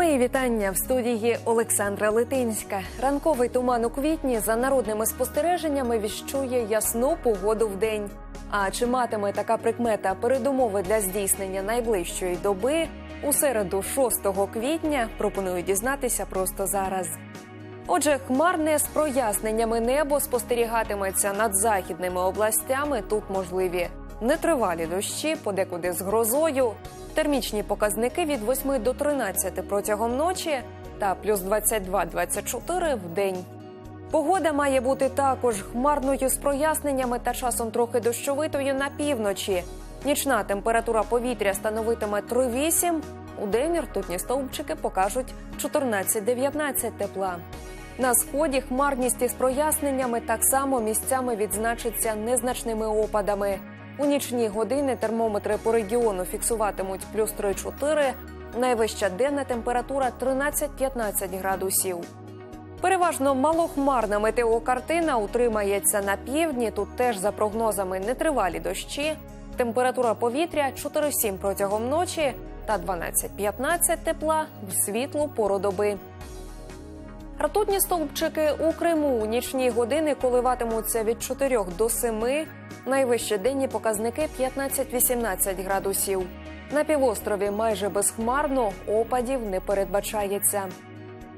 Мої вітання в студії Олександра Литинська. Ранковий туман у квітні за народними спостереженнями віщує ясну погоду в день. А чи матиме така прикмета передумови для здійснення найближчої доби у середу 6 квітня? Пропоную дізнатися просто зараз. Отже, хмарне з проясненнями небо спостерігатиметься над західними областями. Тут можливі нетривалі дощі, подекуди з грозою. Термічні показники від 8 до 13 протягом ночі та плюс 22-24 в день. Погода має бути також хмарною з проясненнями та часом трохи дощовитою на півночі. Нічна температура повітря становитиме 3,8, у день ртутні стовпчики покажуть 14-19 тепла. На сході хмарність із проясненнями так само місцями відзначиться незначними опадами. У нічні години термометри по регіону фіксуватимуть плюс 3-4, найвища денна температура 13-15 градусів. Переважно малохмарна метеокартина утримається на півдні. Тут теж за прогнозами нетривалі дощі. Температура повітря 4-7 протягом ночі та 12-15 тепла в світлу пору доби. Ртутні стовпчики у Криму у нічні години коливатимуться від 4 до 7, найвищі денні показники 15-18 градусів. На півострові майже безхмарно, опадів не передбачається.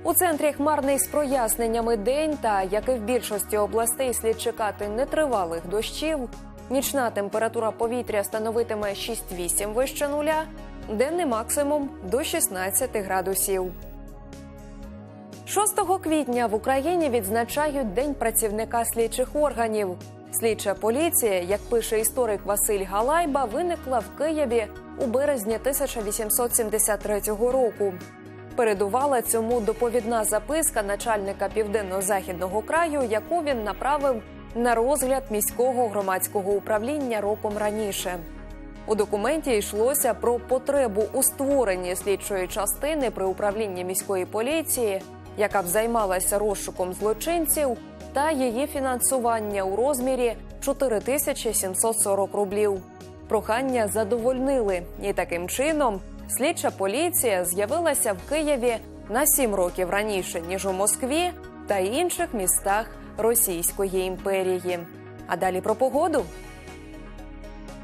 У центрі хмарний з проясненнями день та, як і в більшості областей, слід чекати нетривалих дощів. Нічна температура повітря становитиме 6-8 вище нуля, денний максимум до 16 градусів. 6 квітня в Україні відзначають День працівника слідчих органів. Слідча поліція, як пише історик Василь Галайба, виникла в Києві у березні 1873 року. Передувала цьому доповідна записка начальника південно-західного краю, яку він направив на розгляд міського громадського управління роком раніше. У документі йшлося про потребу у створенні слідчої частини при управлінні міської поліції, яка б займалася розшуком злочинців, та її фінансування у розмірі 4740 рублів. Прохання задовольнили, і таким чином слідча поліція з'явилася в Києві на сім років раніше ніж у Москві та інших містах Російської імперії. А далі про погоду.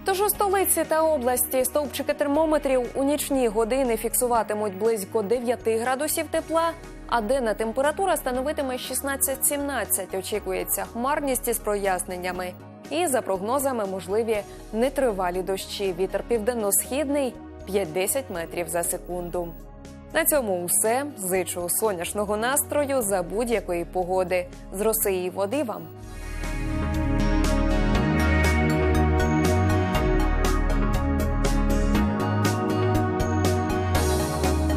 Тож у столиці та області стовпчики термометрів у нічні години фіксуватимуть близько 9 градусів тепла, а денна температура становитиме 16-17. Очікується хмарність із проясненнями. І за прогнозами можливі нетривалі дощі. Вітер південно-східний 5-10 метрів за секунду. На цьому все. Зичу сонячного настрою за будь-якої погоди. З роси і води вам.